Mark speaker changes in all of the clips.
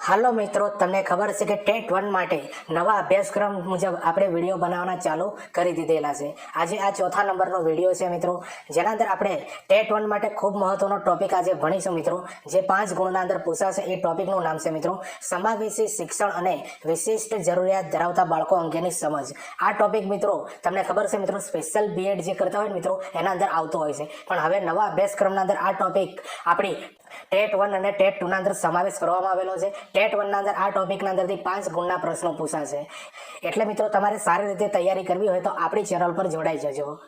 Speaker 1: હાલો મિત્રો, તમને ખબર છે કે ટેટ વન માટે નવા અભ્યાસક્રમ મુજબ આપણે વીડિયો બનાવવાના ચાલુ કરી દીધેલા છે. આજે આ ચોથા નંબરનો વીડિયો છે મિત્રો. જેના અંદર આપણે ટેટ વન માટે ખૂબ મહત્વનો ટોપિક આજે ભણીશું મિત્રો. જે પાંચ ગુણના અંદર પૂછાશે એ ટોપિકનું નામ છે મિત્રો, સમાવેશી શિક્ષણ અને વિશિષ્ટ જરૂરિયાત ધરાવતા બાળકો અંગેની સમજ. આ ટોપિક મિત્રો, તમને ખબર છે મિત્રો સ્પેશિયલ બીએડ જે કરતા હોય મિત્રો, એના અંદર આવતો હોય છે. પણ હવે નવા અભ્યાસક્રમના અંદર આ ટોપિક આપણી ટેટ વન અને ટેટ ટુ ના અંદર સમાવેશ કરવામાં આવેલો છે. ટેટ વન ના અંદર આ ટોપિકના અંદરથી પાંચ ગુણના પ્રશ્નો પૂછાશે. એટલે મિત્રો, તમારે સારી રીતે તૈયારી કરવી હોય તો આપણી ચેનલ પર જોડાઈ જજો.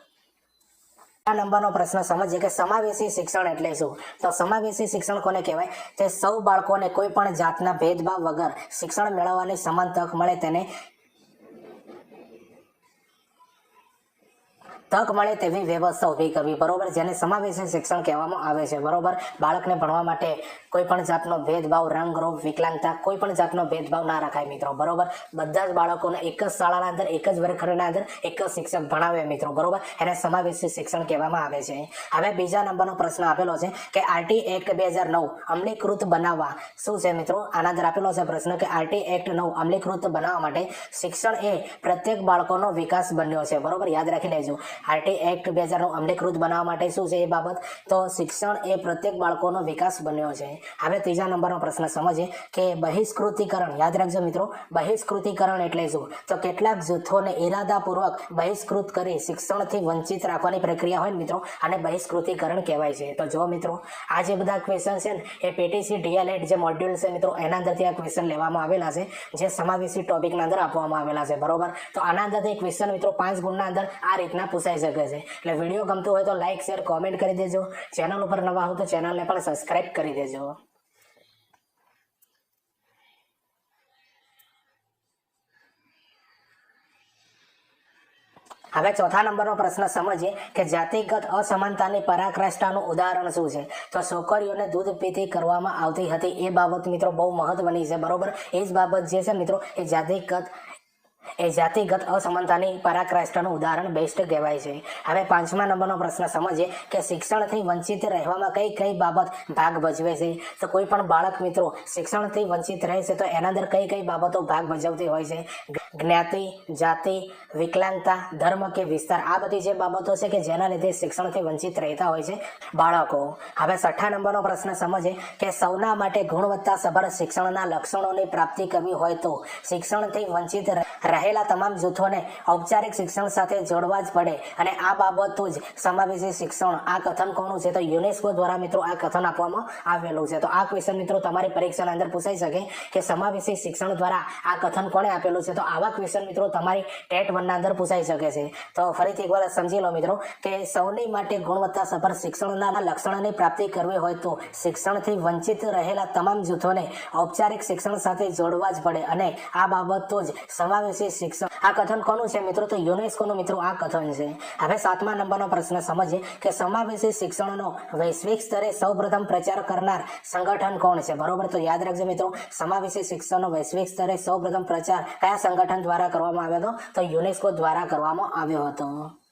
Speaker 1: આ નંબરનો પ્રશ્ન સમજીએ કે સમાવેશી શિક્ષણ એટલે શું? તો સમાવેશી શિક્ષણ કોને કહેવાય? તે સૌ બાળકોને કોઈ પણ જાતના ભેદભાવ વગર શિક્ષણ મેળવવાની સમાન તક મળે તેને તક મળે તેવી વ્યવસ્થા ઊભી કરવી. બરોબર? જેને સમાવેશી શિક્ષણ કહેવામાં આવે છે. બરોબર? બાળકને ભણવા માટે કોઈ પણ જાતનો ભેદભાવ, રંગ, રૂપ, વિકલાંગતા, કોઈ પણ જાતનો ભેદભાવ ના રખાય મિત્રો. બરોબર? બધા જ બાળકોને એક જ શાળાના અંદર, એક જ વર્ગખંડના અંદર એક જ શિક્ષક ભણાવે મિત્રો. બરોબર? એને સમાવેશી શિક્ષણ કહેવામાં આવે છે. હવે બીજા નંબરનો પ્રશ્ન આપેલો છે કે આરટી એક્ટ બે હજાર નવ અમલીકૃત બનાવવા શું છે મિત્રો? આના અંદર આપેલો છે પ્રશ્ન કે આરટી એક્ટ નવ અમલીકૃત બનાવવા માટે શિક્ષણ એ પ્રત્યેક બાળકોનો વિકાસ બન્યો છે. બરોબર? યાદ રાખી લેજો આરટી એક્ટ બે હજારનું અમલીકૃત બનાવવા માટે શું છે એ બાબત? તો શિક્ષણ એ પ્રત્યેક બાળકોનો વિકાસ બન્યો છે. હવે ત્રીજા નંબરનો પ્રશ્ન સમજીએ કે બહિષ્કૃતિકરણ, યાદ રાખજો મિત્રો, બહિષ્કૃતિકરણ એટલે શું? તો કેટલાક જૂથોને ઇરાદાપૂર્વક બહિષ્કૃત કરી શિક્ષણથી વંચિત રાખવાની પ્રક્રિયા હોય મિત્રો, આને બહિષ્કૃતિકરણ કહેવાય છે. તો જો મિત્રો, આ જે બધા ક્વેશ્ચન છે ને, એ પેટીસી ડીએલએડ જે મોડ્યુલ છે મિત્રો, એના અંદરથી આ ક્વેશ્ચન લેવામાં આવેલા છે, જે સમાવેશી ટોપિકના અંદર આપવામાં આવેલા છે. બરોબર? તો આના અંદરથી ક્વેશ્ચન મિત્રો, પાંચ ગુણના અંદર આ રીતના પૂછાઈ શકે છે. એટલે વીડિયો ગમતો હોય તો લાઇક શેર કોમેન્ટ કરી દેજો. ચેનલ ઉપર નવા હો તો ચેનલને પણ સબસ્ક્રાઇબ કરી દેજો. હવે ચોથા નંબરનો પ્રશ્ન સમજીએ કે જાતિગત અસમાનતાની પરાકાષ્ઠાનું ઉદાહરણ શું છે? તો છોકરીઓને દૂધ પીતી કરવામાં આવતી હતી. એ બાબત મિત્રો બહુ મહત્વની છે. બરોબર? એ જ બાબત જે છે મિત્રો, એ જાતિગત એ જાતિગત અસમાનતાની પરાકાષ્ઠાનું ઉદાહરણ બેસ્ટ કહેવાય છે. હવે પાંચમા નંબરનો પ્રશ્ન સમજીએ કે શિક્ષણથી વંચિત રહેવામાં કઈ કઈ બાબત ભાગ ભજવે છે? તો કોઈ પણ બાળક મિત્રો શિક્ષણથી વંચિત રહે છે તો એના અંદર કઈ કઈ બાબતો ભાગ ભજવતી હોય છે? જ્ઞાતિ, જાતિ, વિકલાંગતા, ધર્મ કે વિસ્તાર, આ બધી જે બાબતો છે કે જેના લીધે શિક્ષણથી વંચિત રહેતા હોય છે બાળકો. હવે છઠ્ઠા નંબરનો પ્રશ્ન સમજે કે સૌના માટે ગુણવત્તાસભર શિક્ષણના લક્ષણોની પ્રાપ્તિ કરવી હોય તો શિક્ષણથી વંચિત રહેલા તમામ જૂથોને ઔપચારિક શિક્ષણ સાથે જોડવા જ પડે. અને આ બાબતો જ સમાવેશી શિક્ષણ, આ કથન કોનું છે તો યુનેસ્કો દ્વારા મિત્રો આ કથન આપવામાં આવેલું છે. તો આ ક્વેશ્ચન મિત્રો તમારી પરીક્ષાની અંદર પૂછાઈ શકે કે સમાવેશી શિક્ષણ દ્વારા આ કથન કોણે આપેલું છે? તો આવા ક્વેશ્ચન મિત્રો તમારી ટેટ વનના અંદર પૂછાઈ શકે છે. તો ફરીથી એકવાર સમજી લો મિત્રો કે સૌની માટે ગુણવત્તા સફળ શિક્ષણના લક્ષણોની પ્રાપ્તિ કરવી હોય તો શિક્ષણથી વંચિત રહેલા તમામ જૂથોને ઔપચારિક શિક્ષણ સાથે જોડવા જ પડે. અને આ બાબતો જ સમાવેશી શિક્ષણ સમાવેશી શિક્ષણનો વૈશ્વિક સ્તરે સૌપ્રથમ પ્રચાર કરનાર સંગઠન કોણ છે? બરોબર? તો યાદ રાખજો મિત્રો, સમાવેશી શિક્ષણનો વૈશ્વિક સ્તરે સૌપ્રથમ પ્રચાર કયા સંગઠન દ્વારા કરવામાં આવ્યો હતો? તો યુનેસ્કો દ્વારા કરવામાં આવ્યો હતો.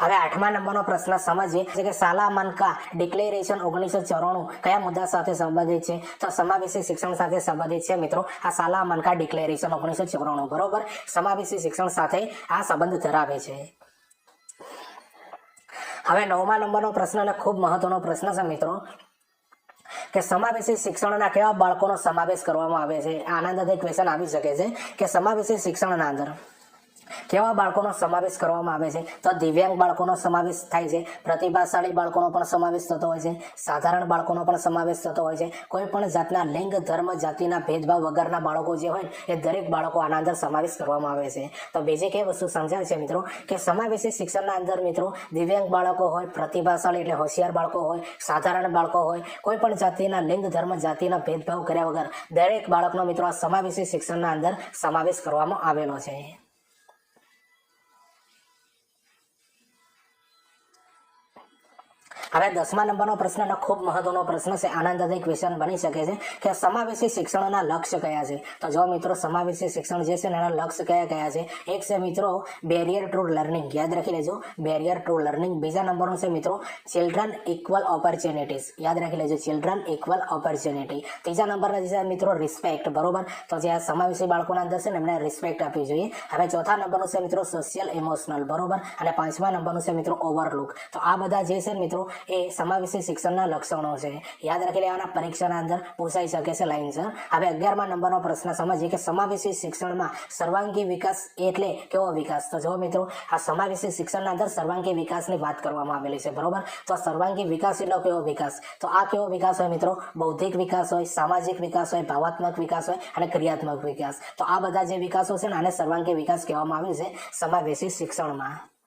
Speaker 1: હવે આઠમા નંબરનો પ્રશ્ન સમજીએ. છે કે સાલામાનકા ડિક્લેરેશન ઓગણીસો ચોરાણું કયા મુદ્દા સાથે સંબંધિત છે? તો સમાવેશી શિક્ષણ સાથે સંબંધિત છે મિત્રો. આ સાલામાનકા ડિક્લેરેશન ઓગણીસો ચોરાણું. બરોબર? સમાવેશી શિક્ષણ સાથે આ સંબંધ ધરાવે છે. હવે નવમા નંબરનો પ્રશ્ન અને ખૂબ મહત્વનો પ્રશ્ન છે મિત્રો, કે સમાવેશી શિક્ષણના કેવા બાળકોનો સમાવેશ કરવામાં આવે છે? આના અંદર ક્વેશ્ચન આવી શકે છે, કે સમાવેશી શિક્ષણના અંદર? કેવા બાળકોનો સમાવેશ કરવામાં આવે છે? તો દિવ્યાંગ બાળકોનો સમાવેશ થાય છે, પ્રતિભાશાળી બાળકોનો પણ સમાવેશ થતો હોય છે, સાધારણ બાળકોનો પણ સમાવેશ થતો હોય છે. કોઈ પણ જાતના લિંગ, ધર્મ, જાતિના ભેદભાવ વગરના બાળકો જે હોય, એ દરેક બાળકો આના અંદર સમાવેશ કરવામાં આવે છે. તો બીજી કઈ વસ્તુ સમજાય છે મિત્રો, કે સમાવેશી શિક્ષણના અંદર મિત્રો, દિવ્યાંગ બાળકો હોય, પ્રતિભાશાળી એટલે હોશિયાર બાળકો હોય, સાધારણ બાળકો હોય, કોઈ પણ જાતિના લિંગ, ધર્મ, જાતિના ભેદભાવ કર્યા વગર દરેક બાળકનો મિત્રો આ સમાવેશી શિક્ષણના અંદર સમાવેશ કરવામાં આવેલો છે. હવે દસમા નંબરનો પ્રશ્ન ખૂબ મહત્વનો પ્રશ્ન છે. આનંદદાયક ક્વેશ્ચન બની શકે છે કે સમાવેશી શિક્ષણના લક્ષ્ય કયા છે? તો જો મિત્રો સમાવેશી શિક્ષણ જે છે એના લક્ષ્ય કયા કયા છે? એક છે મિત્રો બેરિયર ટુ લર્નિંગ યાદ રાખી લેજો. બેરિયર ટુ લર્નિંગ બીજા નંબરનો છે મિત્રો ચિલ્ડ્રન ઇક્વલ ઓપોર્ચ્યુનિટીઝ યાદ રાખી લેજો. ચિલ્ડ્રન ઇક્વલ ઓપોર્ચ્યુનિટી ત્રીજા નંબરના જે છે મિત્રો રિસ્પેક્ટ બરોબર? તો જે આ સમાવેશી બાળકોના અંદર છે ને એમને રિસ્પેક્ટ આપવી જોઈએ. હવે ચોથા નંબરનું છે મિત્રો સોશિયલ ઇમોશનલ બરોબર? અને પાંચમા નંબરનું છે મિત્રો ઓવરલુક તો આ બધા જે છે મિત્રો એ સમાવેશી શિક્ષણના લક્ષણો છે. યાદ રાખી લેવાના, પરીક્ષાના અંદર પૂછાઈ શકે છે લાઈન હવે અગિયારમા નંબરનો પ્રશ્ન સમજીએ કે સમાવેશી શિક્ષણમાં સર્વાંગી વિકાસ એટલે કેવો વિકાસ? તો જો મિત્રો, આ સમાવેશી શિક્ષણના અંદર સર્વાંગી વિકાસની વાત કરવામાં આવેલી છે, બરોબર? તો સર્વાંગી વિકાસ એટલે કેવો વિકાસ? તો આ કેવો વિકાસ હોય મિત્રો? બૌદ્ધિક વિકાસ હોય, સામાજિક વિકાસ હોય, ભાવાત્મક વિકાસ હોય અને ક્રિયાત્મક વિકાસ. તો આ બધા જે વિકાસો છે ને, આને સર્વાંગી વિકાસ કહેવામાં આવ્યું છે, સમાવેશી શિક્ષણમાં.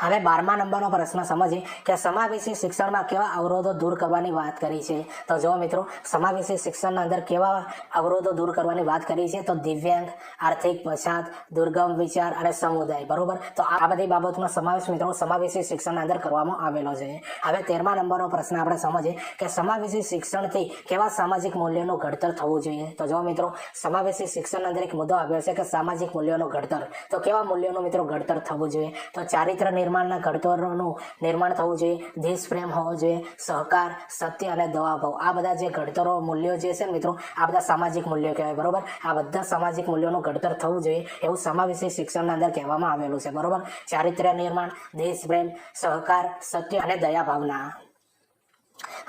Speaker 1: હવે બારમા નંબરનો પ્રશ્ન સમજીએ કે સમાવેશી શિક્ષણમાં કેવા અવરોધો દૂર કરવાની વાત કરી છે? તો જો મિત્રો, સમાવેશી શિક્ષણના અંદર કેવા અવરોધો દૂર કરવાની વાત કરી છે? તો દિવ્યાંગ, આર્થિક પછાત દુર્ગમ વિચાર અને સમુદાય, બરોબર? તો આ બધી બાબતનો સમાવેશ મિત્રો સમાવેશી શિક્ષણના અંદર કરવામાં આવેલો છે. હવે તેરમા નંબરનો પ્રશ્ન આપણે સમજીએ કે સમાવેશી શિક્ષણથી કેવા સામાજિક મૂલ્યોનું ઘડતર થવું જોઈએ? તો જો મિત્રો, સમાવેશી શિક્ષણના અંદર એક મુદ્દો આવ્યો છે કે સામાજિક મૂલ્યોનું ઘડતર. તો કેવા મૂલ્યોનું મિત્રો ઘડતર થવું જોઈએ? તો ચારિત્ર નિર્માણના ઘડતરોનું નિર્માણ થવું જોઈએ દેશ પ્રેમ હોવો જોઈએ, સહકાર, સત્ય અને દવાભાવ આ બધા જે ઘડતરો મૂલ્યો જે છે મિત્રો, આ બધા સામાજિક મૂલ્યો કહેવાય, બરોબર? આ બધા સામાજિક મૂલ્યોનું ઘડતર થવું જોઈએ એવું સમાવેશી શિક્ષણના અંદર કહેવામાં આવેલું છે, બરોબર? ચારિત્ર્ય નિર્માણ દેશ પ્રેમ સહકાર, સત્ય અને દયા ભાવના.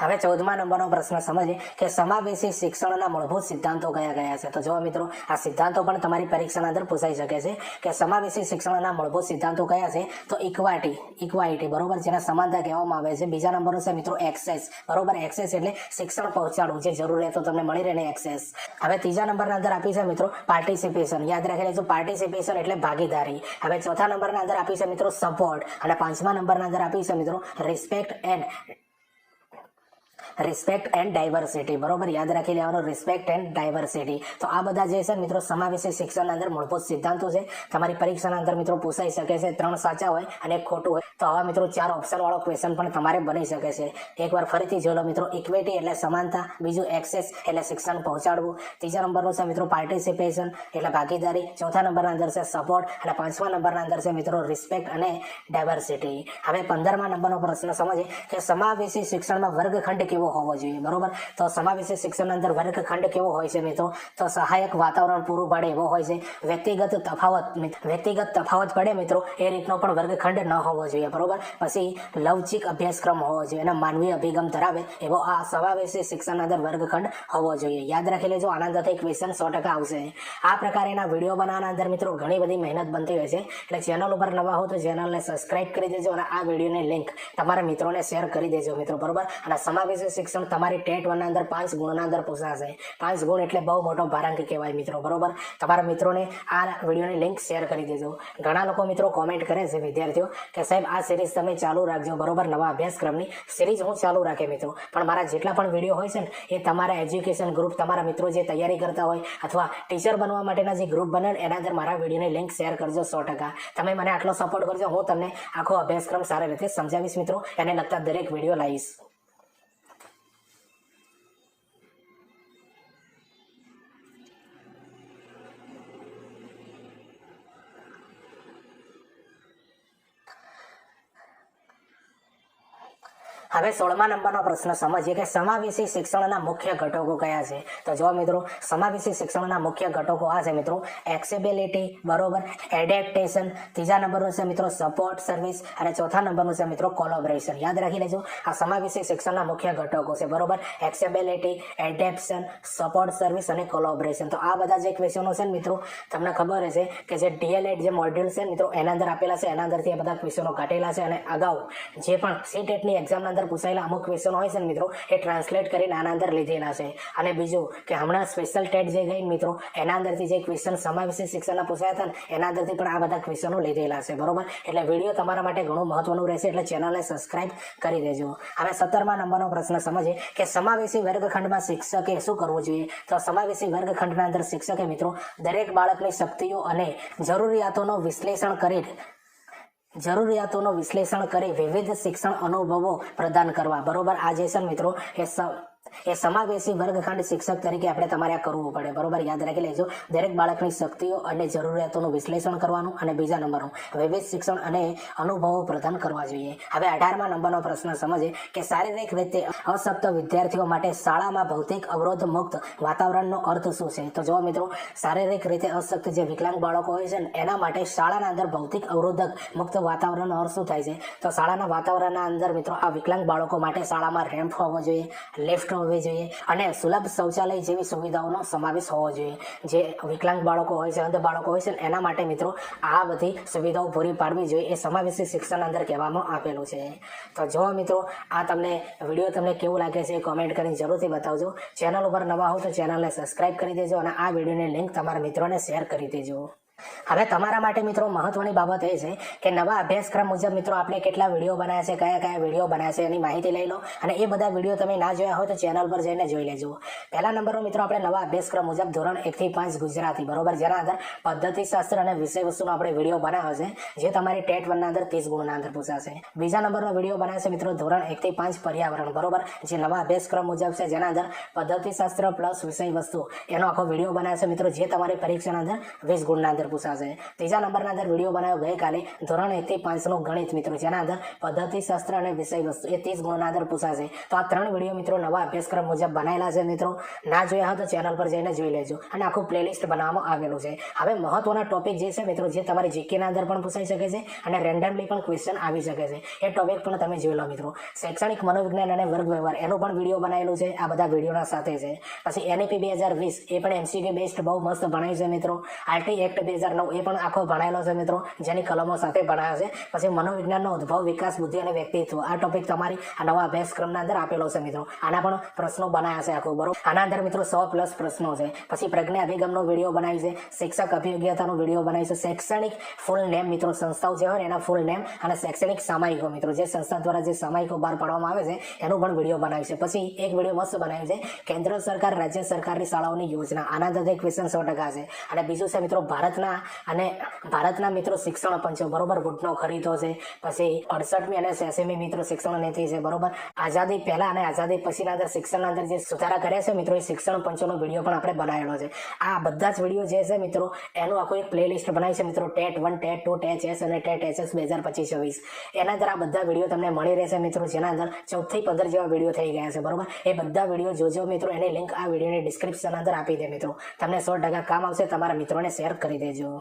Speaker 1: હવે ચૌદમા નંબરનો પ્રશ્ન સમજીએ કે સમાવેશી શિક્ષણના મૂળભૂત સિદ્ધાંતો કયા કયા છે? તો જો મિત્રો, આ સિદ્ધાંતો પણ તમારી પરીક્ષાના અંદર પૂછાઈ શકે છે કે સમાવેશી શિક્ષણના મૂળભૂત સિદ્ધાંતો કયા છે? તો ઇક્વાટી ઇક્વાલિટી બરોબર? જેને સમાનતા કહેવામાં આવે છે. બીજા નંબરનો છે મિત્રો એક્સેસ બરોબર? એક્સેસ એટલે શિક્ષણ પહોંચાડવું, જે જરૂરિયાતો તમને મળી રહે એક્સેસ હવે ત્રીજા નંબરના અંદર આપી છે મિત્રો પાર્ટિસિપેશન યાદ રાખી લેજો પાર્ટિસિપેશન એટલે ભાગીદારી. હવે ચોથા નંબરના અંદર આપી છે મિત્રો સપોર્ટ અને પાંચમા નંબરના અંદર આપી છે મિત્રો respect and respect and diversity બરોબર? યાદ રાખી લેવાનું રિસ્પેક્ટ એન્ડ ડાયવર્સિટી તો આ બધા જે છે મિત્રો, સમાવેશી શિક્ષણના અંદર. મૂળભૂત સિદ્ધાંતો છે. તમારી પરીક્ષાના અંદર મિત્રો પૂછાઈ શકે છે. ત્રણ સાચા હોય અને એક ખોટું હોય. તો આવા મિત્રો ચાર ઓપ્શન વાળો ક્વેશ્ચન પણ તમારે બની શકે છે. એકવાર ફરીથી જોઈ લો મિત્રો. ઇક્વિટી એટલે સમાનતા. બીજું એક્સેસ એટલે શિક્ષણ પહોંચાડવું. ત્રીજા નંબરનું છે મિત્રો પાર્ટિસિપેશન એટલે ભાગીદારી. ચોથા નંબરના અંદર છે સપોર્ટ અને પાંચમા નંબરના અંદર છે મિત્રો રિસ્પેક્ટ અને ડાયવર્સિટી હવે પંદરમા નંબરનો પ્રશ્ન સમજીએ કે સમાવેશી શિક્ષણમાં વર્ગખંડ કેવો હોવો જોઈએ, બરોબર? તો સમાવેશી શિક્ષણના અંદર વર્ગખંડ કેવો હોય છે મિત્રો? તો સહાયક વાતાવરણ પૂરું પાડે એવો હોય છે. વ્યક્તિગત તફાવત વ્યક્તિગત તફાવત પડે મિત્રો, એ રીતનો પણ વર્ગખંડ ન હોવો જોઈએ, બરોબર? પછી લવચિક અભ્યાસક્રમ હોવો જોઈએ અને માનવીય અભિગમ ધરાવે એવો આ સમાવેશી શિક્ષણના અંદર વર્ગખંડ હોવો જોઈએ. યાદ રાખી લેજો આનંદથી ક્વેશ્ચન સો ટકા આવશે. આ પ્રકારના વીડિયો બનાવવાના અંદર મિત્રો ઘણી બધી મહેનત બનતી હોય છે. એટલે ચેનલ ઉપર નવા હો તો ચેનલને સબસ્ક્રાઇબ કરી દેજો અને આ વિડીયોની લિંક તમારા મિત્રોને શેર કરી દેજો મિત્રો, બરોબર? અને સમાવેશી શિક્ષણ તમારી ટેટ વનના અંદર પાંચ ગુણના અંદર પૂછાશે પાંચ ગુણ એટલે બહુ મોટો ભારાંક કહેવાય મિત્રો, બરોબર? તમારા મિત્રોને આ વિડીયોની લિંક શેર કરી દેજો. ઘણા લોકો મિત્રો કોમેન્ટ કરે છે, વિદ્યાર્થીઓ, કે સાહેબ, આ સિરીઝ તમે ચાલુ રાખજો, બરોબર? નવા અભ્યાસક્રમની સિરીઝ હું ચાલુ રાખે મિત્રો. પણ મારા જેટલા પણ વીડિયો હોય છે ને, એ તમારા એજ્યુકેશન ગ્રુપ તમારા મિત્રો જે તૈયારી કરતા હોય, અથવા ટીચર બનવા માટેના જે ગ્રુપ બને એના અંદર મારા વિડીયોની લિંક શેર કરજો સો ટકા. તમે મને આટલો સપોર્ટ કરજો, હું તમને આખો અભ્યાસક્રમ સારી રીતે સમજાવીશ મિત્રો. એને લગતા દરેક વીડિયો લાવીશ. હવે સોળમા નંબરનો પ્રશ્ન સમજીએ કે સમાવેશી શિક્ષણના મુખ્ય ઘટકો કયા છે? તો જો મિત્રો, સમાવેશી શિક્ષણના મુખ્ય ઘટકો આ છે મિત્રો એક્સેબિલિટી બરોબર એડેપ્ટેશન ત્રીજા નંબરનું છે મિત્રો સપોર્ટ સર્વિસ અને ચોથા નંબરનું છે મિત્રો કોલોબરેશન યાદ રાખી લેજો, આ સમાવેશી શિક્ષણના મુખ્ય ઘટકો છે, બરોબર? એક્સેબિલિટી એડેપ્શન સપોર્ટ સર્વિસ અને કોલોબરેશન તો આ બધા જે ક્વેશ્ચનો છે ને મિત્રો, તમને ખબર હશે કે જે ડીએલએડ જે મોડ્યુલ છે મિત્રો, એના અંદર આપેલા છે, એના અંદરથી આ બધા ક્વેશ્ચનો કાઢેલા છે, અને અગાઉ જે પણ સીટેટની એક્ઝામના અંદર અંદર પૂછાયેલા અમુક ક્વેશ્ચન હોય છે ને મિત્રો, એ ટ્રાન્સલેટ કરીને આના અંદર લીધેલા છે. અને બીજું કે હમણાં સ્પેશિયલ ટેટ જે ગઈ મિત્રો, એના અંદરથી જે ક્વેશ્ચન સમાવેશી શિક્ષણના પૂછાયા હતા ને, એના અંદરથી પણ આ બધા ક્વેશ્ચનો લીધેલા છે. બરોબર? એટલે વીડિયો તમારા માટે ઘણું મહત્વનું રહેશે, એટલે ચેનલને સબસ્ક્રાઇબ કરી દેજો. હવે સત્તરમા નંબરનો પ્રશ્ન સમજીએ કે સમાવેશી વર્ગખંડમાં શિક્ષકે શું કરવું જોઈએ? તો સમાવેશી વર્ગખંડના અંદર શિક્ષકે મિત્રો, દરેક બાળકની શક્તિઓ અને જરૂરિયાતોનું વિશ્લેષણ કરી જરૂરિયાતોનું વિશ્લેષણ કરી વિવિધ શિક્ષણ અનુભવો પ્રદાન કરવા. બરોબર? આ જે છે મિત્રો એ એ સમાવેશી વર્ગખંડ શિક્ષક તરીકે આપણે તમારે આ કરવું પડે. બરોબર? યાદ રાખી લેજો. દરેક બાળકની શક્તિઓ અને જરૂરિયાતોનું વિશ્લેષણ કરવાનું અને બીજા નંબરનું. વિવિધ શિક્ષણ અને અનુભવો પ્રદાન કરવા જોઈએ. હવે અઢારમા નંબરનો પ્રશ્ન સમજે કે શારીરિક રીતે અશક્ત વિદ્યાર્થીઓ માટે શાળામાં ભૌતિક અવરોધ મુક્ત વાતાવરણનો અર્થ શું છે? તો જો મિત્રો, શારીરિક રીતે અશક્ત જે વિકલાંગ બાળકો હોય છે એના માટે શાળાના અંદર ભૌતિક અવરોધક મુક્ત વાતાવરણનો અર્થ શું થાય છે? તો શાળાના વાતાવરણના અંદર મિત્રો, આ વિકલાંગ બાળકો માટે શાળામાં રેમ્પ હોવો જોઈએ, લિફ્ટ હોવી જોઈએ. અને સુલભ શૌચાલય જેવી સુવિધાઓનો સમાવેશ હોવો જોઈએ. જે વિકલાંગ બાળકો હોય છે અંધ બાળકો હોય છે, એના માટે મિત્રો આ બધી સુવિધાઓ પૂરી પાડવી જોઈએ એ સમાવેશી શિક્ષણ અંદર કહેવામાં આપેલું છે. તો જો મિત્રો આ તમને વીડિયો તમને કેવું લાગે છે કોમેન્ટ કરીને જરૂરથી બતાવજો. ચેનલ ઉપર નવા હો તો ચેનલને સબસ્ક્રાઇબ કરી દેજો અને આ વિડીયોની લિંક તમારા મિત્રોને શેર કરી દેજો. હવે તમારા માટે મિત્રો મહત્વની બાબત એ છે કે નવા અભ્યાસક્રમ મુજબ મિત્રો આપણે કેટલા વીડિયો બનાવ્યા છે, કયા કયા વીડિયો બનાવ્યા છે એની માહિતી લઈ લો અને એ બધા વીડિયો તમે ના જોયા હોય તો ચેનલ પર જઈને જોઈ લેજો. પહેલા નંબરનો મિત્રો આપણે નવા અભ્યાસક્રમ મુજબ ધોરણ એકથી પાંચ ગુજરાતી, બરોબર? જેના અંદર પદ્ધતિશાસ્ત્ર અને વિષય આપણે વીડિયો બનાવ્યો છે, જે તમારી ટેટ વનના અંદર ત્રીસ ગુણના અંદર પૂછાશે. બીજા નંબરનો વીડિયો બનાવ્યો છે મિત્રો ધોરણ એકથી પાંચ પર્યાવરણ, બરોબર? જે નવા અભ્યાસક્રમ મુજબ છે, જેના અંદર પદ્ધતિશાસ્ત્ર પ્લસ વિષય વસ્તુ એનો આખો વીડિયો બનાવ્યો છે મિત્રો, જે તમારી પરીક્ષાના અંદર વીસ ગુણના અંદર પૂછાશે. ત્રીજા નંબરના અંદર વીડિયો બનાવ્યો ગઈકાલે. ધોરણ એકથી પાંચનું ગણિત મિત્રો. જેના અંદર પદ્ધતિશાસ્ત્ર અને વિષય વસ્તુ એ ત્રીસ ગુણના અંદર પૂછાશે. તો આ ત્રણ વીડિયો મિત્રો નવા અભ્યાસક્રમ મુજબ બનાવેલા છે મિત્રો. ના જોયા હોય તો ચેનલ પર જઈને જોઈ લેજો અને આખું પ્લેલિસ્ટ બનાવવામાં આવેલું છે. હવે મહત્વના ટોપિક જે છે મિત્રો, જે તમારી જીકેના અંદર પણ પૂછાઈ શકે છે અને રેન્ડમલી પણ ક્વેશ્ચન આવી શકે છે. એ ટોપિક પણ તમે જોઈ લો મિત્રો. શૈક્ષણિક મનોવિજ્ઞાન અને વર્ગ વ્યવહાર એનો પણ વીડિયો બનાવેલું છે. આ બધા વિડીયોના સાથે છે. પછી એનઈપી બે હજાર વીસ એ પણ એમસીક્યુ બેસ્ટ બહુ મસ્ત ભણાય છે મિત્રો. આરટી એક્ટ બે હજાર નવ એ પણ આખો ભણાયેલો છે મિત્રો, જેની કલમો સાથે ભણાયો છે. પછી મનોવિજ્ઞાનનો ઉદ્ભવ, વિકાસ, બુદ્ધિ અને વ્યક્તિત્વ, આ ટોપિક તમારી આ નવા અભ્યાસક્રમના અંદર આપેલો છે મિત્રો. આના પણ પ્રશ્નો બનાવ્યા છે આખું, બરોબર? આના અંદર મિત્રો સો પ્લસ પ્રશ્નો છે. પછી પ્રજ્ઞા અભિગમનો વીડિયો બનાવ્યું છે. શિક્ષક અભિયોગ્યતાનો વીડિયો બનાવ્યું છે. શૈક્ષણિક ફૂલ નેમ મિત્રો સંસ્થાઓ જે હોય ને એના ફૂલ નેમ અને શૈક્ષણિક સામાયિકો મિત્રો, જે સંસ્થા દ્વારા જે સામાયિકો બહાર પાડવામાં આવે છે, એનો પણ વીડિયો બનાવ્યું છે. પછી એક વીડિયો મસ્ત બનાવ્યું છે. કેન્દ્ર સરકાર, રાજ્ય સરકારની શાળાઓની યોજના. આના અંદર ક્વેશ્ચન સો ટકા છે. અને બીજું છે મિત્રો, ભારતના અને ભારતના મિત્રો શિક્ષણ પંચો બરોબર, ગુટનો ખરીદો છે. પછી અડસઠમી અને છ્યાસીમી મિત્રો શિક્ષણ નીતિ છે. બરોબર? આઝાદી પહેલા અને આઝાદી પછીના અંદર શિક્ષણના અંદર જે સુધારા કર્યા છે મિત્રો, એ શિક્ષણ પંચોનો વીડિયો પણ આપણે બનાવેલો છે. આ બધા જ વીડિયો જે છે મિત્રો, એનું આખું એક પ્લેલિસ્ટ બનાવી છે મિત્રો, TET one, TET two, TET S અને ટેટ એસ બે હજાર પચીસ છવ્વીસ એના અંદર આ બધા વીડિયો તમને મળી રહેશે મિત્રો, જેના અંદર ચૌદથી પંદર જેવા વીડિયો થઈ ગયા છે. બરોબર? એ બધા વીડિયો જોજો મિત્રો, એની લિંક આ વિડીયોની ડિસ્ક્રિપ્શન અંદર આપી દે મિત્રો. તમને સો ટકા કામ આવશે, તમારા મિત્રોને શેર કરી દેજો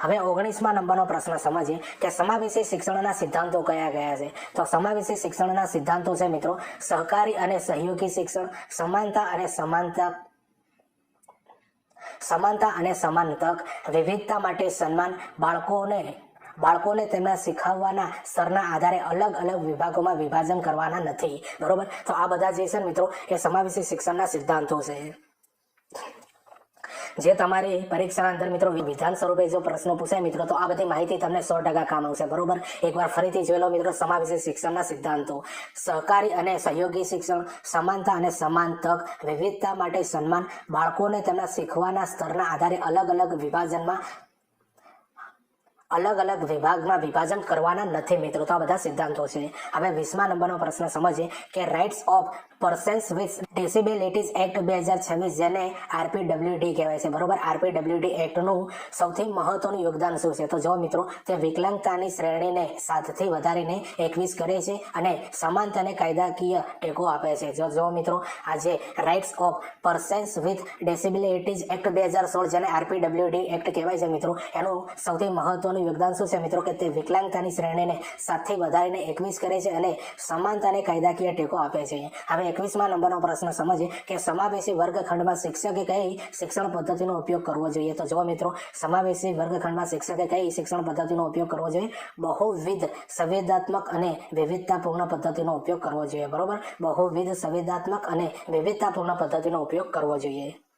Speaker 1: હવે ઓગણીસમાં નંબરનો પ્રશ્ન સમજીએ કે સમાવેશી શિક્ષણના સિદ્ધાંતો કયા કયા છે? તો સમાવેશી શિક્ષણના સિદ્ધાંતો છે મિત્રો, સહકારી અને સહયોગી શિક્ષણ, સમાનતા અને સમાનતા સમાનતા અને સમાન તક વિવિધતા માટે સન્માન બાળકોને બાળકોને તેમના શીખવવાના સ્તરના આધારે અલગ અલગ વિભાગોમાં વિભાજન કરવાના નથી. બરોબર? તો આ બધા જે છે મિત્રો, એ સમાવેશી શિક્ષણના સિદ્ધાંતો છે. જે તમારી પરીક્ષાના અંદર મિત્રો, વિધાન સ્વરૂપે જો પ્રશ્નો પૂછાય મિત્રો, તો આ બધી માહિતી તમને સો ટકા કામ આવશે. બરોબર? એકવાર ફરીથી જોઈ લો મિત્રો, સમાવેશી શિક્ષણના સિદ્ધાંતો. સહકારી અને સહયોગી શિક્ષણ, સમાનતા અને સમાન તક, વિવિધતા માટે સન્માન, બાળકોને તેમના શીખવાના સ્તરના આધારે અલગ અલગ વિભાજનમાં અલગ અલગ વિભાગમાં વિભાજન કરવાના નથી મિત્રો. તો આ બધા સિદ્ધાંતો છે. હવે વીસમા નંબરનો પ્રશ્ન સમજીએ કે rights of persons with disabilities act બે હજાર છવ્વીસ જેને આરપીડબ્લ્યુડી કહેવાય છે. બરોબર? આરપીડબ્લ્યુડી એક્ટનું સૌથી મહત્વનું યોગદાન શું છે? તો જો મિત્રો, તે વિકલાંગતાની શ્રેણીને સાતથી વધારીને એકવીસ કરે છે અને સમાનતાને કાયદાકીય ટેકો આપે છે. જો જો મિત્રો, આજે rights of persons with disabilities act બે હજાર સોળ જેને આરપીડબ્લ્યુડી એક્ટ કહેવાય છે મિત્રો, એનું સૌથી મહત્વનું બાબતનું યોગદાન શું છે મિત્રો કે તે વિકલાંગતાની શ્રેણીને સાતથી વધારીને એકવીસ કરે છે અને સમાનતાને કાયદાકીય ટેકો આપે છે. હવે એકવીસમાં નંબરનો પ્રશ્ન સમજીએ કે સમાવેશી વર્ગખંડમાં શિક્ષકે કઈ શિક્ષણ પદ્ધતિનો ઉપયોગ કરવો જોઈએ? તો જો મિત્રો, સમાવેશી વર્ગખંડમાં શિક્ષકે કઈ શિક્ષણ પદ્ધતિનો ઉપયોગ કરવો જોઈએ? બહુવિધ સંવેદાત્મક અને વિવિધતાપૂર્ણ પદ્ધતિનો ઉપયોગ કરવો જોઈએ, બરોબર? બહુવિધ સંવેદાત્મક અને વિવિધતાપૂર્ણ પદ્ધતિનો ઉપયોગ કરવો જોઈએ.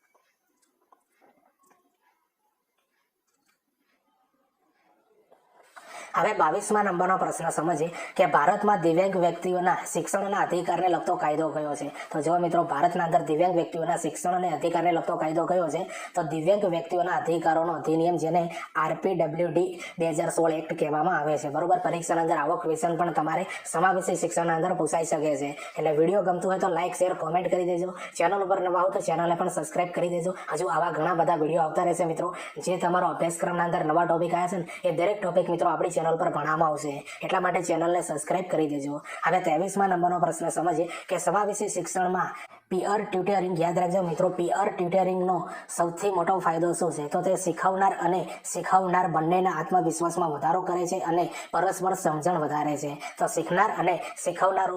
Speaker 1: હવે બાવીસમાં નંબરનો પ્રશ્ન સમજીએ કે ભારતમાં દિવ્યાંગ વ્યક્તિઓના શિક્ષણના અધિકારને લગતો કાયદો કયો છે? તો જો મિત્રો, ભારતના અંદર દિવ્યાંગ વ્યક્તિઓના શિક્ષણ અને અધિકારને લગતો કાયદો કયો છે? તો દિવ્યાંગ વ્યક્તિઓના અધિકારોનો અધિનિયમ જેને આરપીડબ્લ્યુડી બે હજાર સોળ એક્ટ કહેવામાં આવે છે. બરોબર? પરીક્ષાના અંદર આવો ક્વેશ્ચન પણ તમારે સમાવેશી શિક્ષણના અંદર પૂછાઈ શકે છે. એટલે વીડિયો ગમતું હોય તો લાઇક શેર, કોમેન્ટ કરી દેજો. ચેનલ ઉપર નવા હો તો ચેનલને પણ સબસ્ક્રાઇબ કરી દેજો. હજુ આવા ઘણા બધા વીડિયો આવતા રહેશે મિત્રો. જે તમારો અભ્યાસક્રમના અંદર નવા ટોપિક આવ્યા છે ને, એ દરેક ટોપિક મિત્રો આપણી ચેનલ પર ભણવામાં આવશે. એટલા માટે ચેનલને સબસ્ક્રાઇબ કરી દેજો. હવે ત્રેવીસમાં નંબરનો પ્રશ્ન સમજીએ કે સમાવેશી શિક્ષણમાં પીઅર ટ્યુટરિંગ યાદ રાખજો મિત્રો. પીઅર ટ્યુટરિંગનો સૌથી મોટો ફાયદો શું છે? તો તે શીખવનાર અને શીખવનાર બંનેના આત્મવિશ્વાસમાં વધારો કરે છે અને પરસ્પર સમજણ વધારે છે. તો શીખનાર અને શીખવનાર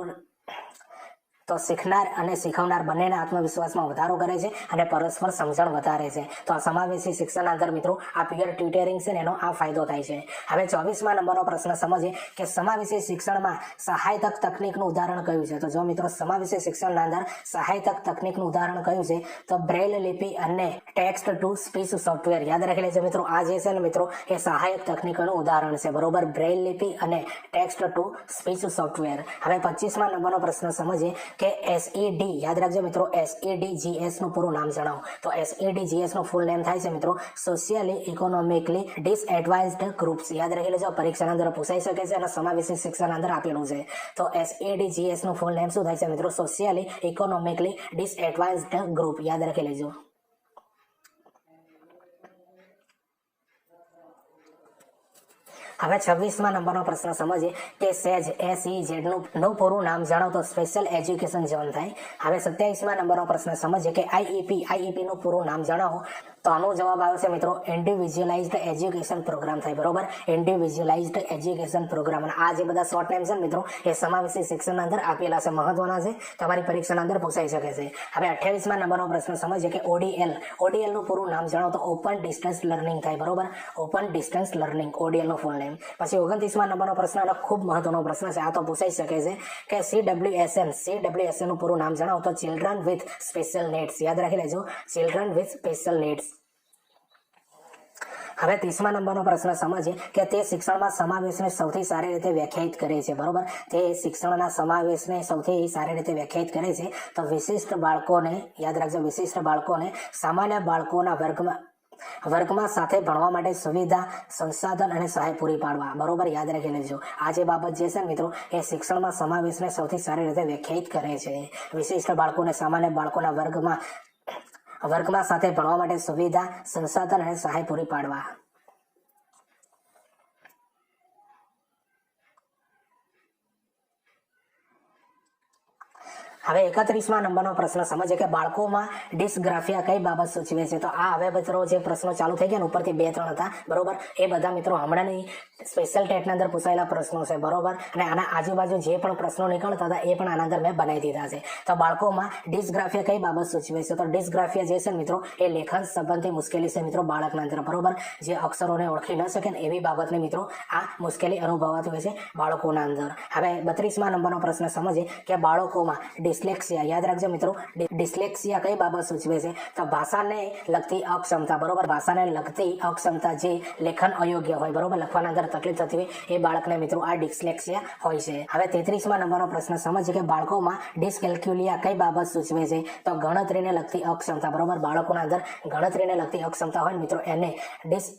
Speaker 1: તો શીખનાર અને શીખવનાર બંનેના આત્મવિશ્વાસમાં વધારો કરે છે અને પરસ્પર સમજણ વધારે છે. તો આ સમાવેશી શિક્ષણ અંદર મિત્રો, આ પિયર ટ્યુટરિંગ છે એનો આ ફાયદો થાય છે. હવે ચોવીસમાં નંબરનો પ્રશ્ન સમજીએ કે સમાવેશી શિક્ષણમાં સહાયતક તકનીકનું ઉદાહરણ કયું છે? તો જો મિત્રો, સમાવેશી શિક્ષણના અંદર સહાયતક તકનીકનું ઉદાહરણ કયું છે? તો બ્રેલ લિપિ અને ટેક્સ્ટ ટુ સ્પીચ સોફ્ટવેર યાદ રાખી લેજો મિત્રો, આ જે છે ને મિત્રો, એ સહાયક તકનીકોનું ઉદાહરણ છે. બરોબર? બ્રેલ લિપિ અને ટેક્સ્ટ ટુ સ્પીચ સોફ્ટવેર. હવે પચીસમાં નંબરનો પ્રશ્ન સમજીએ કે એસઈડી યાદ રાખજો મિત્રો એસઈડી જીએસનું પૂરું નામ જણાવો. તો એસઈડી જીએસનું ફૂલ નેમ થાય છે મિત્રો સોશિયલી ઇકોનોમિકલી ડિસએડવાઇઝડ ગ્રુપ્સ યાદ રાખી લેજો પરીક્ષાના અંદર પૂછાઈ શકે છે અને સમાવેશી શિક્ષણ અંદર આપેલું છે. તો એસઈડી જીએસનું ફૂલ નેમ શું થાય છે મિત્રો સોશિયલી ઇકોનોમિકલી ડિસએડવાઇઝડ ગ્રુપ યાદ રાખી લેજો. હવે છવ્વીસમાં નંબરનો પ્રશ્ન સમજીએ કે સેજ એસઈ નું નું પૂરું નામ જાણો તો સ્પેશિયલ એજ્યુકેશન ઝોન થાય. હવે સત્યાવીસમાં નંબરનો પ્રશ્ન સમજીએ કે આઈઈપી આઈઈપી નું પૂરું નામ જણાવો તો આનો જવાબ આવે છે મિત્રો ઇન્ડિવિજ્યુઅલાઇઝડ એજ્યુકેશન પ્રોગ્રામ થાય, બરોબર? ઇન્ડિવિજ્યુઅલાઇઝડ એજ્યુકેશન પ્રોગ્રામ અને આ જે બધા શોર્ટ નેમ છે મિત્રો, એ સમાવેશી શિક્ષણના અંદર આપેલા છે, મહત્વના છે. તમારી પરીક્ષાના અંદર પૂછાઈ શકે છે. હવે અઠ્યાવીસમાં નંબરનો પ્રશ્ન સમજીએ કે ઓડીએલ ઓડીએલનું પૂરું નામ જણાવો તો ઓપન ડિસ્ટન્સ લર્નિંગ થાય, બરોબર? ઓપન ડિસ્ટન્સ લર્નિંગ ઓડીએલનું ફૂલ નેમ પછી ઓગણત્રીસમાં નંબરનો પ્રશ્ન અને ખૂબ મહત્વનો પ્રશ્ન છે. આ તો પૂછાઈ શકે છે કે C W S N W S N C W એસનું પૂરું નામ જણાવો તો ચિલ્ડ્રન વિથ સ્પેશિયલ નીડ્સ યાદ રાખી લેજો. ચિલ્ડ્રન વિથ સ્પેશિયલ નીડ્સ હવે ત્રીસમા નંબરનો પ્રશ્ન સમજીએ કે તે શિક્ષણમાં સમાવેશને સૌથી સારી રીતે વ્યાખ્યાયિત કરે છે, બરોબર? તે શિક્ષણના સમાવેશને સૌથી સારી રીતે વ્યાખ્યાયિત કરે છે. તો વિશિષ્ટ બાળકોને, યાદ રાખજો, વિશિષ્ટ બાળકોને સામાન્ય બાળકોના વર્ગમાં વર્ગમાં સાથે ભણવા માટે સુવિધા, સંસાધન અને સહાય પૂરી પાડવા, બરોબર? યાદ રાખી લેજો. આ જે બાબત જે છે મિત્રો, એ શિક્ષણમાં સમાવેશને સૌથી સારી રીતે વ્યાખ્યાયિત કરે છે. વિશિષ્ટ બાળકોને સામાન્ય બાળકોના વર્ગમાં વર્ગમાં સાથે ભણવા માટે સુવિધા સંસાધન અને સહાય પૂરી પાડવા. હવે એકત્રીસમાં નંબરનો પ્રશ્ન સમજે કે બાળકોમાં ડિસ્ગ્રાફિયા કઈ બાબત સૂચવે છે? તો આ હવે મિત્રો જે પ્રશ્નો ચાલુ થઈ ગયા ઉપરથી બે ત્રણ હતા, બરોબર? એ બધા મિત્રો હમણાંની સ્પેશિયલ ટેટના અંદર પૂછાયેલા પ્રશ્નો છે, બરોબર? અને આના આજુબાજુ જે પણ પ્રશ્નો નીકળતા હતા, એ પણ આના અંદર મેં બનાવી દીધા છે. તો બાળકોમાં ડિસ્ગ્રાફિયા કઈ બાબત સૂચવે છે? તો ડિસ્ગ્રાફિયા જે છે મિત્રો, એ લેખન સંબંધી મુશ્કેલી છે મિત્રો બાળકના અંદર, બરોબર? જે અક્ષરોને ઓળખી ન શકે ને એવી બાબતને મિત્રો, આ મુશ્કેલી અનુભવાતી હોય છે બાળકોના અંદર. હવે બત્રીસમાં નંબરનો પ્રશ્ન સમજે કે બાળકોમાં ડિસ્લેક્સિયા, યાદ રાખજો મિત્રો ડિસ્લેક્સિયા કઈ બાબત સૂચવે છે? તો ભાષાને લગતી અક્ષમતા, બરોબર? ભાષાને લગતી અક્ષમતા જે લેખન અયોગ્ય હોય, બરોબર? લખવાના અંદર તકલીફ થતી હોય એ બાળકને મિત્રો આ ડિસ્લેક્સિયા હોય છે. હવે તેત્રીસમાં નંબરનો પ્રશ્ન સમજીએ કે બાળકોમાં ડિસ્કેલ્ક્યુલિયા કઈ બાબત સૂચવે છે? તો ગણતરીને લગતી અક્ષમતા, બરોબર? બાળકોના અંદર ગણતરીને લગતી અક્ષમતા હોય મિત્રો, એને ડિસ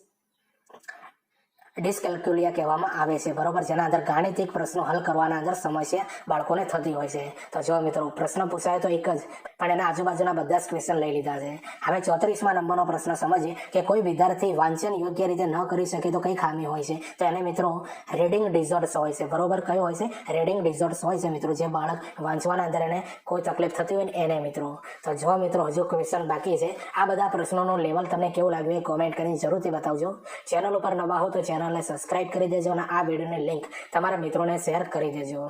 Speaker 1: ડિસ્કેલ્ક્યુલિયા કહેવામાં આવે છે. બરોબર? જેના અંદર ગાણિતિક પ્રશ્નો હલ કરવાના અંદર સમસ્યા બાળકોને થતી હોય છે. તો જો મિત્રો પ્રશ્ન પૂછાય તો એક જ, પણ એના આજુબાજુના બધા જ ક્વેશ્ચન લઈ લીધા છે. હવે ચોત્રીસમાં નંબરનો પ્રશ્ન સમજીએ કે કોઈ વિદ્યાર્થી વાંચન યોગ્ય રીતે ન કરી શકે તો કઈ ખામી હોય છે? તો એને મિત્રો રીડિંગ ડિઝોર્ડ્સ હોય છે. બરોબર? કયો હોય છે? રીડિંગ ડિઝોર્ડ્સ હોય છે મિત્રો. જે બાળક વાંચવાના અંદર એને કોઈ તકલીફ થતી હોય ને એને મિત્રો. તો જો મિત્રો હજુ ક્વેશ્ચન બાકી છે. આ બધા પ્રશ્નોનું લેવલ તમને કેવું લાગ્યું એ કોમેન્ટ કરીને જરૂરથી બતાવજો. ચેનલ ઉપર નવા હો તો ચેનલ ચેનલને સબસ્ક્રાઇબ કરી દેજો અને આ વિડીયોની લિંક તમારા મિત્રોને શેર કરી દેજો.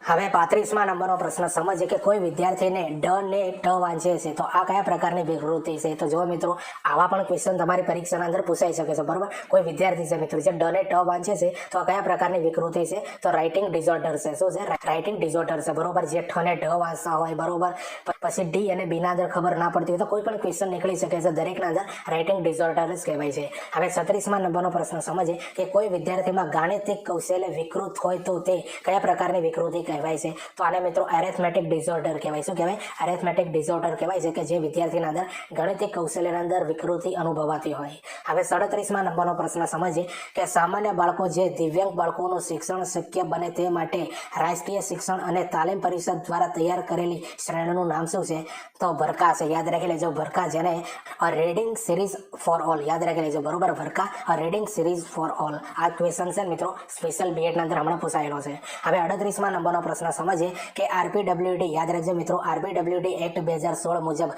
Speaker 1: હવે પાંત્રીસમાં નંબરનો પ્રશ્ન, સમજીએ કે કોઈ વિદ્યાર્થીને ડ ને ટ વાંચે છે, તો આ કયા પ્રકારની વિકૃતિ છે? તો જો મિત્રો, આવા પણ ક્વેશ્ચન તમારી પરીક્ષાના અંદર પૂછાઈ શકે છે, બરાબર? કોઈ વિદ્યાર્થી છે મિત્રો, જે ડ ને ટ વાંચે છે, તો આ કયા પ્રકારની વિકૃતિ છે? તો રાઇટિંગ ડિઝોર્ડર છે. શું છે? રાઇટિંગ ડિઝોર્ડર છે, બરોબર? જે ઠ ને ઢ વાંચતા હોય, બરોબર? પછી ડી અને બીના અંદર ખબર ના પડતી હોય, તો કોઈ પણ ક્વેશ્ચન નીકળી શકે છે, દરેકના અંદર રાઇટિંગ ડિઝોર્ડર જ કહેવાય છે. હવે છત્રીસમાં નંબરનો પ્રશ્ન, સમજીએ કે કોઈ વિદ્યાર્થીમાં ગાણિતિક કૌશલ્ય વિકૃત હોય તો તે કયા પ્રકારની વિકૃતિ કહેવાય છે. તો આને મિત્રો એરેથમેટિક ડિઝોર્ડર કહેવાય. શું કહેવાય? એરેથમેટિક ડિઝોર્ડર કહેવાય છે કે જે વિદ્યાર્થીના અંદર ગણિતિક કૌશલ્યના અંદર વિકૃતિ અનુભવાતી હોય. હવે સડત્રીસમાં નંબરનો પ્રશ્ન સમજીએ કે સામાન્ય બાળકો જે દિવ્યાંગ બાળકોનું શિક્ષણ શક્ય બને તે માટે રાષ્ટ્રીય શિક્ષણ અને તાલીમ પરિષદ દ્વારા તૈયાર કરેલી શ્રેણીનું નામ શું છે? તો ભરકા છે. યાદ રાખી લેજો, ભરકા જેને રીડિંગ સિરીઝ ફોર ઓલ યાદ રાખી લેજો, બરોબર? ભરકા રીડિંગ સિરીઝ ફોર ઓલ આ ક્વેશ્ચન છે મિત્રો સ્પેશિયલ બીએડના અંદર હમણાં પૂછાયેલો છે. હવે અડત્રીસમાં નંબરનો પ્રશ્ન સમજીએ કે આરપીડબ્લ્યુડી, યાદ રાખજો મિત્રો, આરપીડબ્લ્યુડી એક્ટ બે હજાર સોળ મુજબ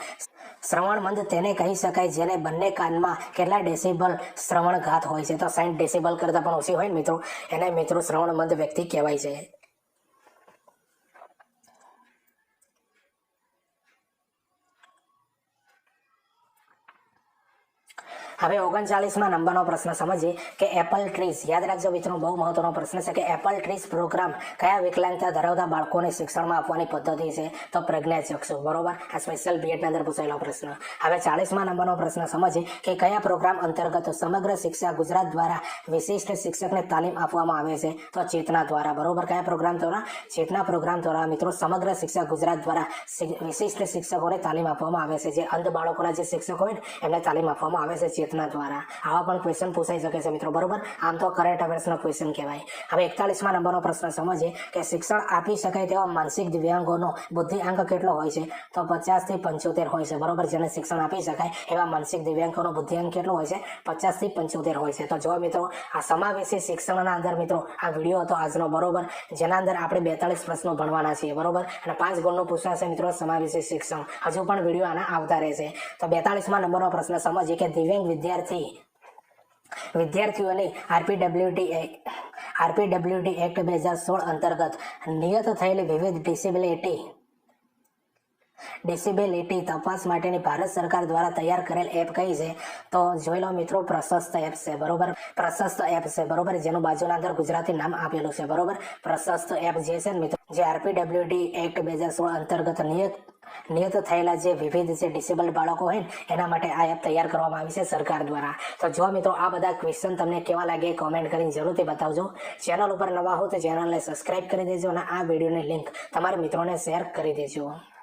Speaker 1: શ્રવણમંદ તેને કહી શકાય જેને બંને કાનમાં કેટલા ડેસિબલ શ્રવણઘાત હોય છે. તો સાઈઠ ડેસિબલ કરતાં પણ ઓછી હોય મિત્રો? એને મિત્રો શ્રવણમંદ વ્યક્તિ કહેવાય છે. હવે ઓગણચાલીસમાં નંબરનો પ્રશ્ન સમજીએ કે એપલ ટ્રીઝ યાદ રાખજો મિત્રો, બહુ મહત્વનો પ્રશ્ન છે કે એપલ ટ્રીઝ પ્રોગ્રામ કયા વિકલાંગતા ધરાવતા બાળકોને શિક્ષણમાં આપવાની પદ્ધતિ છે તો પ્રજ્ઞાચક્ષુ, બરોબર? આ સ્પેશિયલ બીએડની અંદર પૂછાયેલો પ્રશ્ન. હવે ચાલીસમાં નંબરનો પ્રશ્ન સમજીએ કે કયા પ્રોગ્રામ અંતર્ગત સમગ્ર શિક્ષા ગુજરાત દ્વારા વિશિષ્ટ શિક્ષકને તાલીમ આપવામાં આવે છે? તો ચેતના દ્વારા, બરોબર? કયા પ્રોગ્રામ દ્વારા? ચેતના પ્રોગ્રામ દ્વારા મિત્રો સમગ્ર શિક્ષા ગુજરાત દ્વારા વિશિષ્ટ શિક્ષકોને તાલીમ આપવામાં આવે છે. જે અંધ બાળકોના જે શિક્ષકો હોય એમને તાલીમ આપવામાં આવે છે. ચેતના દ્વારા. આવા પણ ક્વેશ્ચન પૂછાઈ શકે છે મિત્રો, બરોબર? આમ તો કરંટ અફેર્સનો ક્વેશ્ચન કહેવાય. હવે એકતાલીસમાં નંબરનો પ્રશ્ન સમજીએ કે શિક્ષણ આપી શકાય તેવા માનસિક દિવ્યાંગોનો બુદ્ધિઆંક કેટલો હોય છે? તો પચાસથી પંચોતેર હોય છે, બરોબર? જેને શિક્ષણ આપી શકાય એવા માનસિક દિવ્યાંગોનો બુદ્ધિઆંક કેટલો હોય છે? પચાસથી પંચોતેર હોય છે. તો જો મિત્રો, આ સમાવેશી શિક્ષણના અંદર મિત્રો. આ વીડિયો હતો આજનો, બરોબર? જેના અંદર આપણે બેતાળીસ પ્રશ્નો ભણવાના છીએ, બરોબર? અને પાંચ ગુણનું પૂછાશે મિત્રો, સમાવેશી શિક્ષણ. હજુ પણ વીડિયો આના આવતા રહેશે. તો બેતાળીસમાં નંબરનો પ્રશ્ન સમજીએ કે દિવ્યાંગ વિદ્યાર્થી વિદ્યાર્થીઓને આરપીડબ્લ્યુડી આરપીડબ્લ્યુડી એક્ટ બે હજાર સોળ અંતર્ગત નિયત થયેલી વિવિધ ડિસેબિલિટી ડિસેબિલિટી તપાસ માટેની ભારત સરકાર દ્વારા તૈયાર કરેલ એપ કઈ છે? તો જોઈ લો મિત્રો, પ્રશસ્ત એપ છે, બરોબર? પ્રશસ્ત એપ છે, બરોબર? જેનું બાજુના અંદર ગુજરાતી નામ આપેલું છે, બરોબર? પ્રશસ્ત એપ જે છે મિત્રો, જે આરપીડબ્લ્યુડી એક્ટ બે હજાર સોળ અંતર્ગત નિયત નિયત થયેલા જે વિવિધ જે ડિસેબલ બાળકો હોય એના માટે આ એપ તૈયાર કરવામાં આવી છે સરકાર દ્વારા. તો જો મિત્રો, આ બધા ક્વેશ્ચન તમને કેવા લાગે કોમેન્ટ કરીને જરૂરથી બતાવજો. ચેનલ ઉપર નવા હો તો ચેનલને સબસ્ક્રાઇબ કરી દેજો અને આ વિડીયોની લિંક તમારા મિત્રોને શેર કરી દેજો.